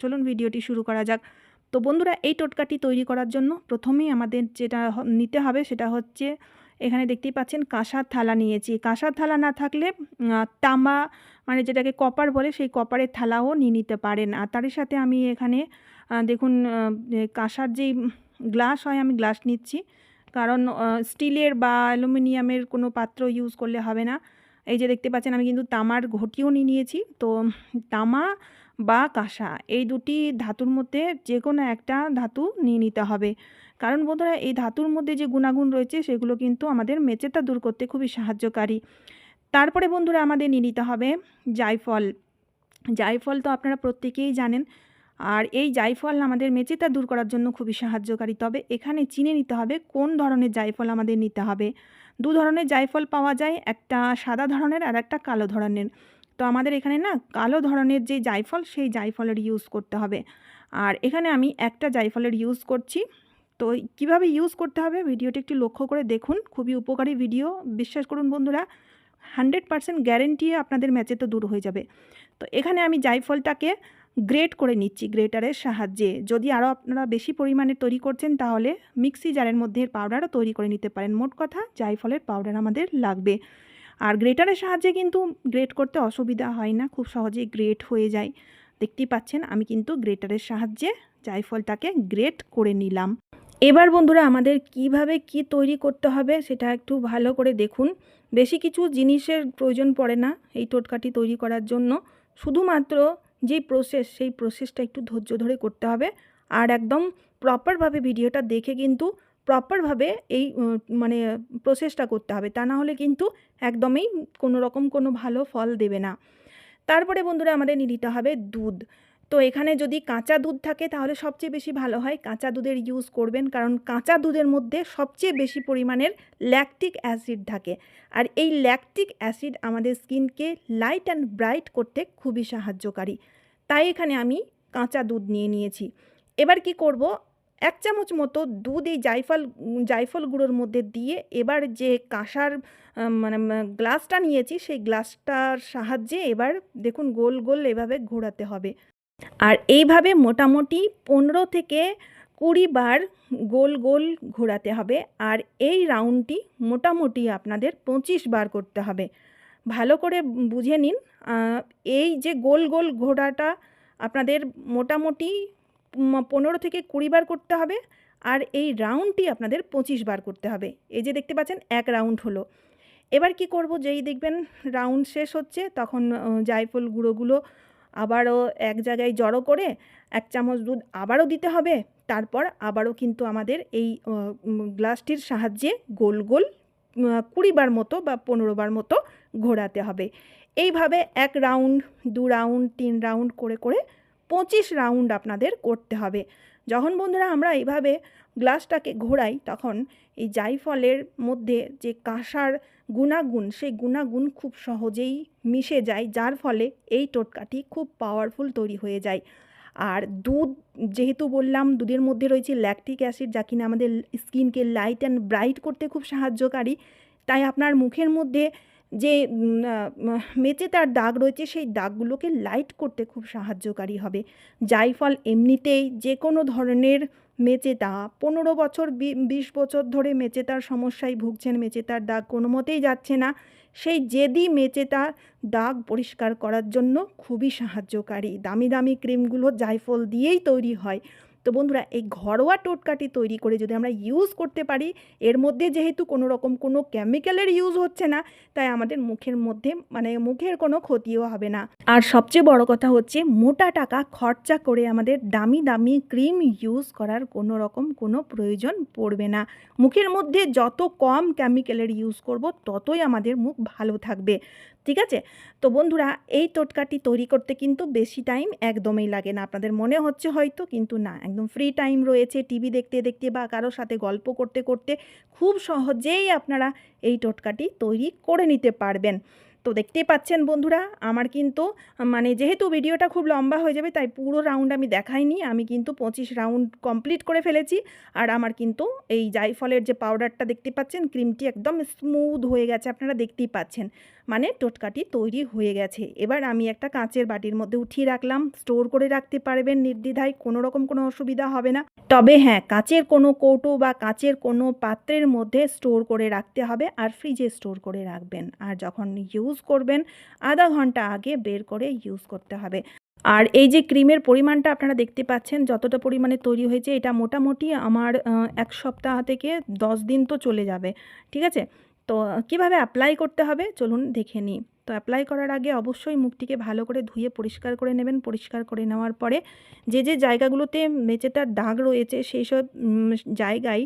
চলুন ভিডিওটি শুরু করা যাক তো বন্ধুরা এই টোটকাটি তৈরি করার জন্য প্রথমেই আমাদের যেটা নিতে হবে সেটা হচ্ছে এখানে দেখতেই পাচ্ছেন কাঁসার থালা নিয়েছি। কাঁসার থালা না থাকলে তামা মানে যেটাকে কপার বলে সেই কপারের থালাও নিয়ে নিতে পারেন। আর তার সাথে আমি এখানে দেখুন কাঁসার যেই গ্লাস হয় আমি গ্লাস নিচ্ছি। কারণ স্টিলের বা অ্যালুমিনিয়ামের কোনো পাত্র ইউজ করলে হবে না। এই যে দেখতে পাচ্ছেন, আমি কিন্তু তামার ঘটিও নিয়ে নিয়েছি। তো তামা বা কাঁসা, এই দুটি ধাতুর মধ্যে যে কোনো একটা ধাতু নিয়ে নিতে হবে। কারণ বন্ধুরা, এই ধাতুর মধ্যে যে গুণাগুণ রয়েছে, সেগুলো কিন্তু আমাদের মেচেতা দূর করতে খুবই সাহায্যকারী। তারপরে বন্ধুরা, আমাদের নিয়ে নিতে হবে জায়ফল। জায়ফল তো আপনারা প্রত্যেকেই জানেন, আর এই জায়ফল আমাদের মেচেতা দূর করার জন্য খুবই সাহায্যকারী। তবে এখানে চিনে নিতে হবে কোন ধরনের জায়ফল আমাদের নিতে হবে। দু ধরনের জায়ফল পাওয়া যায়, একটা সাদা ধরনের আর একটা কালো ধরনের। তো আমাদের এখানে না কালো ধরনের যে জায়ফল, সেই জায়ফলের ইউজ করতে হবে। আর এখানে আমি একটা জায়ফলের ইউজ করছি। তো কীভাবে ইউজ করতে হবে ভিডিওটি একটু লক্ষ্য করে দেখুন। খুবই উপকারী ভিডিও বিশ্বাস করুন বন্ধুরা হান্ড্রেড পারসেন্ট গ্যারেন্টি আপনাদের ম্যাচে তো দূর হয়ে যাবে। তো এখানে আমি জায়ফলটাকে গ্রেট করে নিচ্ছি গ্রেটারের সাহায্যে। যদি আরও আপনারা বেশি পরিমাণে তৈরি করছেন, তাহলে মিক্সি জারের মধ্যে পাউডারও তৈরি করে নিতে পারেন। মোট কথা জায়ফলের পাউডার আমাদের লাগবে। আর গ্রেটারের সাহায্যে কিন্তু গ্রেট করতে অসুবিধা হয় না, খুব সহজেই গ্রেট হয়ে যায়। দেখতেই পাচ্ছেন, আমি কিন্তু গ্রেটারের সাহায্যে জায়ফলটাকে গ্রেট করে নিলাম। এবার বন্ধুরা, আমাদের কীভাবে কি তৈরি করতে হবে সেটা একটু ভালো করে দেখুন। বেশি কিছু জিনিসের প্রয়োজন পড়ে না এই টোটকাটি তৈরি করার জন্য। শুধুমাত্র যেই প্রসেস সেই প্রসেসটা একটু ধৈর্য ধরে করতে হবে। আর একদম প্রপারভাবে ভিডিওটা দেখে কিন্তু প্রপারভাবে এই মানে প্রসেসটা করতে হবে। তা না হলে কিন্তু একদমই কোনো রকম কোনো ভালো ফল দেবে না। তারপরে বন্ধুরা আমাদের নিয়ে নিতে হবে দুধ। তো এখানে যদি কাঁচা দুধ থাকে তাহলে সবচেয়ে বেশি ভালো হয়। কাঁচা দুধের ইউজ করবেন কারণ কাঁচা দুধের মধ্যে সবচেয়ে বেশি পরিমাণের ল্যাকটিক অ্যাসিড থাকে। আর এই ল্যাকটিক অ্যাসিড আমাদের স্কিনকে লাইট অ্যান্ড ব্রাইট করতে খুবই সাহায্যকারী। তাই এখানে আমি কাঁচা দুধ নিয়ে নিয়েছি। এবার কি করব? এক চামচ মতো দুধ এই জাইফল জাইফল গুঁড়োর মধ্যে দিয়ে এবার যে কাঁসার মানে গ্লাসটা নিয়েছি সেই গ্লাসটার সাহায্যে এবার দেখুন গোল গোল এভাবে ঘোরাতে হবে। আর এইভাবে মোটামুটি পনেরো থেকে কুড়ি বার গোল গোল ঘোরাতে হবে। আর এই রাউন্ডটি মোটামুটি আপনাদের পঁচিশ বার করতে হবে। ভালো করে বুঝে নিন এই যে গোল গোল ঘোরাটা আপনাদের মোটামুটি পনেরো থেকে কুড়ি বার করতে হবে। আর এই রাউন্ডটি আপনাদের পঁচিশ বার করতে হবে। এই যে দেখতে পাচ্ছেন, এক রাউন্ড হলো। এবার কি করব, যেই দেখবেন রাউন্ড শেষ হচ্ছে, তখন জায়ফল গুঁড়োগুলো আবারও এক জায়গায় জড়ো করে এক চামচ দুধ আবারও দিতে হবে। তারপর আবারও কিন্তু আমাদের এই গ্লাসটির সাহায্যে গোল গোল আহ, কুড়ি বার মতো বা পনেরো বার মতো ঘোরাতে হবে। এইভাবে এক রাউন্ড দু রাউন্ড তিন রাউন্ড করে করে পঁচিশ রাউন্ড আপনাদের করতে হবে। যখন বন্ধুরা আমরা এইভাবে গ্লাসটাকে ঘোরাই তখন এই জায়ফলের মধ্যে যে কাঁসার গুণাগুণ, সেই গুণাগুণ খুব সহজেই মিশে যায়, যার ফলে এই টোটকাটি খুব পাওয়ারফুল তৈরি হয়ে যায়। আর দুধ, যেহেতু বললাম দুধের মধ্যে রয়েছে ল্যাকটিক অ্যাসিড যা কিনা আমাদের স্কিনকে লাইট অ্যান্ড ব্রাইট করতে খুব সাহায্যকারী, তাই আপনার মুখের মধ্যে যে মেচে তার দাগ রয়েছে, সেই দাগগুলোকে লাইট করতে খুব সাহায্যকারী হবে। জায়ফল এমনিতেই যে কোনো ধরনের মেচেতা। পনেরো বছর বিশ বছর ধরে মেচেতার সমস্যায় ভুগছেন। মেচেতার দাগ কোনো মতেই যাচ্ছে না। সেই জেদি মেচেতার দাগ পরিষ্কার করার জন্য খুবই সাহায্যকারী। দামি দামি ক্রিমগুলো জায়ফল দিয়েই তৈরি হয়। তো বন্ধুরা, এই ঘরোয়া টোটকাটি তৈরি করে যদি আমরা ইউজ করতে পারি, এর মধ্যে যেহেতু কোনো রকম কোনো কেমিক্যালের ইউজ হচ্ছে না, তাই আমাদের মুখের মধ্যে মানে মুখের কোনো ক্ষতিও হবে না। আর সবচেয়ে বড় কথা হচ্ছে, মোটা টাকা খরচা করে আমাদের দামি দামি ক্রিম ইউজ করার কোনো রকম কোনো প্রয়োজন পড়বে না। মুখের মধ্যে যত কম কেমিক্যালের ইউজ করব, ততই আমাদের মুখ ভালো থাকবে। ঠিক আছে? তো বন্ধুরা, এই টোটকাটি তৈরি করতে কিন্তু বেশি টাইম একদমই লাগে না। আপনাদের মনে হচ্ছে হয়তো, কিন্তু না। একদম ফ্রি টাইম রয়েছে টিভি দেখতে দেখতে বা কারোর সাথে গল্প করতে করতে খুব সহজেই আপনারা এই টোটকাটি তৈরি করে নিতে পারবেন। তো দেখতেই পাচ্ছেন বন্ধুরা, আমার কিন্তু মানে যেহেতু ভিডিওটা খুব লম্বা হয়ে যাবে, তাই পুরো রাউন্ড আমি দেখাইনি, আমি কিন্তু পঁচিশ রাউন্ড কমপ্লিট করে ফেলেছি। আর আমার কিন্তু এই জাইফলের যে পাউডারটা দেখতে পাচ্ছেন ক্রিমটি একদম স্মুথ হয়ে গেছে, আপনারা দেখতেই পাচ্ছেন। মানে টোটকাটি তৈরি হয়ে গেছে। এবার আমি একটা কাঁচের বাটির মধ্যে উঠিয়ে রাখলাম স্টোর করে রাখতে পারবেন নির্দ্বিধায়, কোনো রকম কোনো অসুবিধা হবে না। তবে হ্যাঁ কাঁচের কোনো কৌটো বা কাঁচের কোনো পাত্রের মধ্যে স্টোর করে রাখতে হবে, আর ফ্রিজে স্টোর করে রাখবেন। আর যখন ইউজ করবেন আধা ঘণ্টা আগে বের করে ইউজ করতে হবে। আর এই যে ক্রিমের পরিমাণটা আপনারা দেখতে পাচ্ছেন, যতটা পরিমাণে তৈরি হয়েছে, এটা মোটামুটি আমার এক সপ্তাহ থেকে দশ দিন তো চলে যাবে, ঠিক আছে? তো কীভাবে অ্যাপ্লাই করতে হবে? চলুন দেখে নিই। তো অ্যাপ্লাই করার আগে অবশ্যই মুখটিকে ভালো করে ধুয়ে পরিষ্কার করে নেবেন। পরিষ্কার করে নেওয়ার পরে যে যে জায়গাগুলোতে মেচেটার দাগ রয়েছে, সেই সব জায়গায়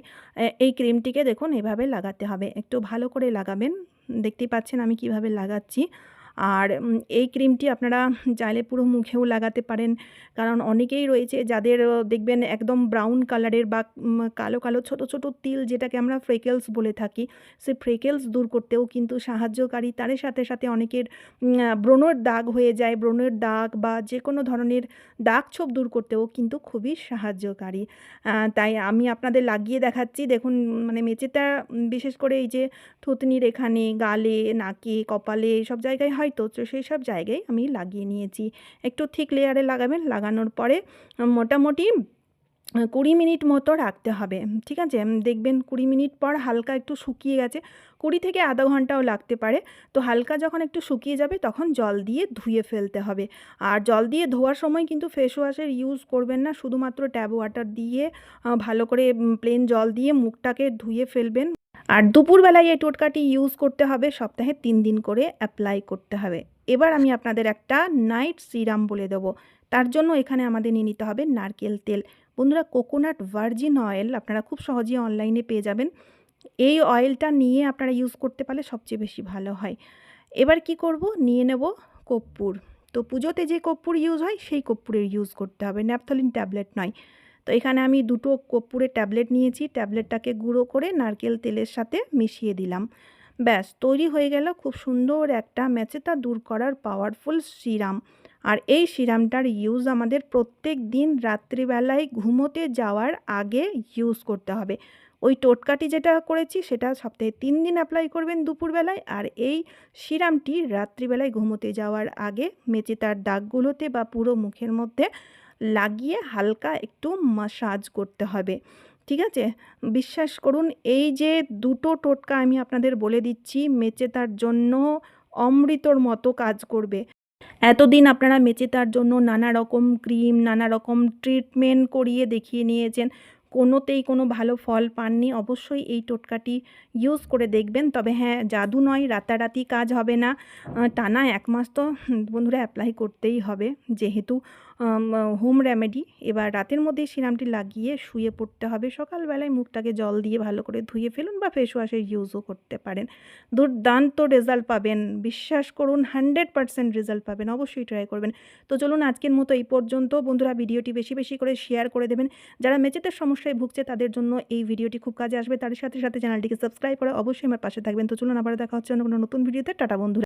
এই ক্রিমটিকে দেখুন এভাবে লাগাতে হবে। একটু ভালো করে লাগাবেন। দেখতেই পাচ্ছেন আমি কীভাবে লাগাচ্ছি। আর এই ক্রিমটি আপনারা চাইলে পুরো মুখেও লাগাতে পারেন। কারণ অনেকেই রয়েছে যাদের দেখবেন একদম ব্রাউন কালারের বা কালো কালো ছোট ছোট তিল যেটাকে আমরা ফ্রেকেলস বলে থাকি সে ফ্রেকেলস দূর করতেও কিন্তু সাহায্যকারী। তার সাথে সাথে অনেকের ব্রণের দাগ হয়ে যায়, ব্রণের দাগ বা যে কোনো ধরনের দাগ ছোপ দূর করতেও কিন্তু খুবই সাহায্যকারী। তাই আমি আপনাদের লাগিয়ে দেখাচ্ছি। দেখুন মানে মেচেটা বিশেষ করে এই যে থুতনির এখানে গালে, নাকে, কপালে, সব জায়গায় হয়তো, তো সেই সব জায়গায় আমি লাগিয়ে নিয়েছি। একটু থিক লেয়ারে লাগাবেন, লাগানোর পরে মোটামুটি কুড়ি মিনিট মতো রাখতে হবে, ঠিক আছে? দেখবেন কুড়ি মিনিট পর হালকা একটু শুকিয়ে গেছে, কুড়ি থেকে আধা ঘন্টাও লাগতে পারে। তো হালকা যখন একটু শুকিয়ে যাবে, তখন জল দিয়ে ধুয়ে ফেলতে হবে। আর জল দিয়ে ধোয়ার সময় কিন্তু ফেস ওয়াশের ইউজ করবেন না, শুধুমাত্র ট্যাব ওয়াটার দিয়ে ভালো করে প্লেন জল দিয়ে মুখটাকে ধুয়ে ফেলবেন। আর দুপুরবেলায় এই টোটকাটি ইউজ করতে হবে, সপ্তাহে তিন দিন করে অ্যাপ্লাই করতে হবে। এবার আমি আপনাদের একটা নাইট সিরাম বলে দেবো। তার জন্য এখানে আমাদের নিয়ে নিতে হবে নারকেল তেল। বন্ধুরা কোকোনাট ভার্জিন অয়েল আপনারা খুব সহজেই অনলাইনে পেয়ে যাবেন। এই অয়েলটা নিয়ে আপনারা ইউজ করতে পারলে সবচেয়ে বেশি ভালো হয়। এবার কি করব? নিয়ে নেব কর্পূর। তো পুজোতে যে কর্পূর ইউজ হয়, সেই কর্পূরের ইউজ করতে হবে। ন্যাপথলিন ট্যাবলেট নয়। তো এখানে আমি দুটো কর্পূরের ট্যাবলেট নিয়েছি, ট্যাবলেটটাকে গুঁড়ো করে নারকেল তেলের সাথে মিশিয়ে দিলাম। ব্যাস, তৈরি হয়ে গেল খুব সুন্দর একটা মেচেতা দূর করার পাওয়ারফুল সিরাম। আর এই সিরামটার ইউজ আমাদের প্রত্যেক দিন রাত্রিবেলায় ঘুমোতে যাওয়ার আগে ইউজ করতে হবে। ওই টোটকাটি যেটা করেছি সেটা সপ্তাহে তিন দিন অ্যাপ্লাই করবেন দুপুরবেলায়। আর এই সিরামটি রাত্রিবেলায় ঘুমোতে যাওয়ার আগে মেচেতার দাগগুলোতে বা পুরো মুখের মধ্যে লাগিয়ে হালকা একটু মাসাজ করতে হবে। ঠিক আছে? বিশ্বাস করুন, এই যে দুটো টোটকা আমি আপনাদের বলে দিচ্ছি মেচেতার জন্য অমৃতর মতো কাজ করবে। এতদিন আপনারা মেচেতার জন্য নানা রকম ক্রিম, নানা রকম ট্রিটমেন্ট করিয়ে দেখিয়ে নিয়েছেন। কোনোতেই কোনো ভালো ফল পাননি। অবশ্যই এই টোটকাটি ইউজ করে দেখবেন। তবে হ্যাঁ জাদু নয়, রাতারাতি কাজ হবে না। টানা এক মাস তো, বন্ধুরা অ্যাপ্লাই করতেই হবে। যেহেতু হোম রেমেডি এবার রাতের মধ্যে সিরামটি লাগিয়ে শুয়ে পড়তে হবে। সকালবেলায় মুখটাকে জল দিয়ে ভালো করে ধুয়ে ফেলুন বা ফেস ওয়াশের ইউজও করতে পারেন। দুর্দান্ত রেজাল্ট পাবেন। বিশ্বাস করুন হান্ড্রেড পারসেন্ট রেজাল্ট পাবেন। অবশ্যই ট্রাই করবেন। তো চলুন আজকের মতো এই পর্যন্ত। বন্ধুরা, ভিডিওটি বেশি বেশি করে শেয়ার করে দেবেন। যারা মেচেতের সমস্যায় ভুগছে, তাদের জন্য এই ভিডিওটি খুব কাজে আসবে। তার সাথে সাথে চ্যানেলটিকে সাবস্ক্রাইব করে অবশ্যই আমার পাশে থাকবেন। তো চলুন আবার দেখা হচ্ছে অন্য কোনো নতুন ভিডিওতে। টাটা বন্ধুরা।